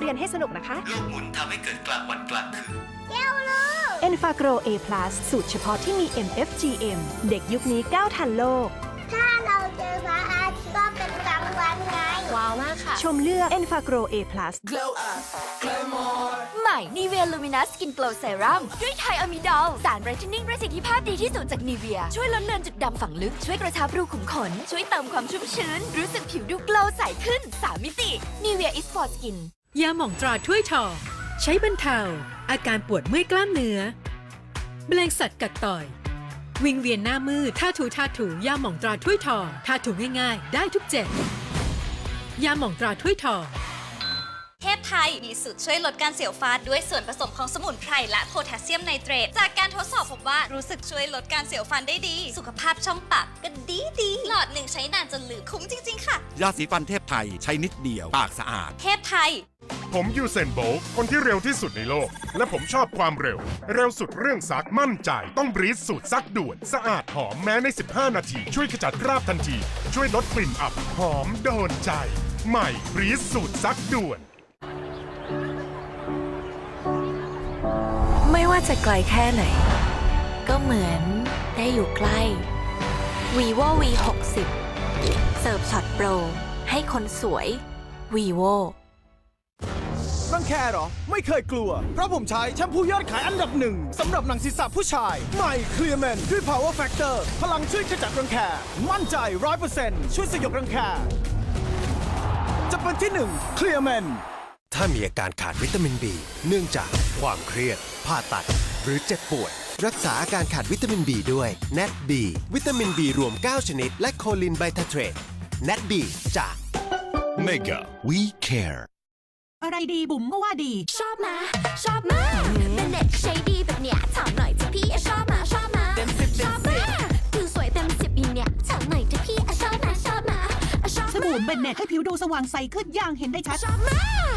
เรียนให้สนุกนะคะลูกหมุนทำให้เกิดกลางวันกลางคืน e n f a g r o A+ สูตรเฉพาะที่มี MFGM เด็กยุคนี้ก้าวทันโลก ถ้าเราเจอพระอาทิตย์ก็เป็นกลางวันไง ว้าวมากค่ะ ชมเลือก e n f a g r o A+ ใหม่นีเวียลูมินัสกินโกลเซรั่มด้วยไทอะมิดอล สารไบรท์เทนนิ่งประสิทธิภาพดีที่สุดจากนีเวียช่วยลดเลือนจุดดำฝังลึก ช่วยกระชับรูขุมขน ช่วยเติมความชุ่มชื้น รู้สึกผิวดูโกลว์ใสขึ้น 3 มิตินีเวียอิสฟอร์สกิน ยาหม่องตราถ้วยทองใช้บรรเทา อาการปวดเมื่อยกล้ามเนื้อแมลงสัตว์กัดต่อย วิงเวียนหน้ามืดท่าถูท่าถูยาหม่องตราถ้วยทองท่าถูง่ายๆ ได้ทุกเจ็บยาหม่องตราถ้วยทองเทพไทย มีสูตรช่วยลดการเสียวฟันด้วยส่วนผสมของสมุนไพรและโพแทสเซียมไนเตรต จากการทดสอบพบว่ารู้สึกช่วยลดการเสียวฟันได้ดี สุขภาพช่องปากก็ดีดีหลอดหนึ่งใช้นานจนลืมคุ้มจริง ๆ ค่ะ ยาสีฟันเทพไทยใช้นิดเดียว ปากสะอาด เทพไทย ผมยูเซนโบลต์คนที่เร็วที่สุดในโลก และผมชอบความเร็ว เร็วสุดเรื่องซักมั่นใจ ต้องบรีสสูตรซักด่วน สะอาดหอมแม้ใน 15 นาที ช่วยขจัดคราบทันที ช่วยลดกลิ่นอับหอมโดนใจ ใหม่บรีสสูตรซักด่วน ไม่ว่าจะไกลแค่ไหน ก็เหมือนได้อยู่ใกล้ vivo v 6 0เสิร์ฟช็อตโปรให้คนสวย vivo รังแคเหรอ ไม่เคยกลัว เพราะผมใช้แชมพูยอดขายอันดับหนึ่งสำหรับหนังศีรษะผู้ชาย ใหม่เคลียร์แมนด้วย power factor พลังช่วยขจัดรังแค มั่นใจ100%ช่วยสยบรังแค จะเป็นที่หนึ่งเคลียร์แมนถ้ามีอาการขาดวิตามิน B เนื่องจากความเครียด ผ่าตัด หรือเจ็บป่วย รักษาอาการขาดวิตามิน B ด้วย NAT B วิตามิน B รวม 9 ชนิด และโคลินไบทาเทรต NAT B จาก Mega We Care อะไรดีบุ๋มก็ว่าดี ชอบนะชอบมากเป็นเน็ตใช้ดีแบบเนี้ยถามหน่อยที่พี่ชอบมาชอบมาเต็มสิบชอบมากผิวสวยเต็มสิบอย่างเนี้ยถามหน่อยที่พี่ชอบมาชอบมาชอบสบู่เบนเน็ตให้ผิวดูสว่างใสขึ้นอย่างเห็นได้ชัด ชอบมาก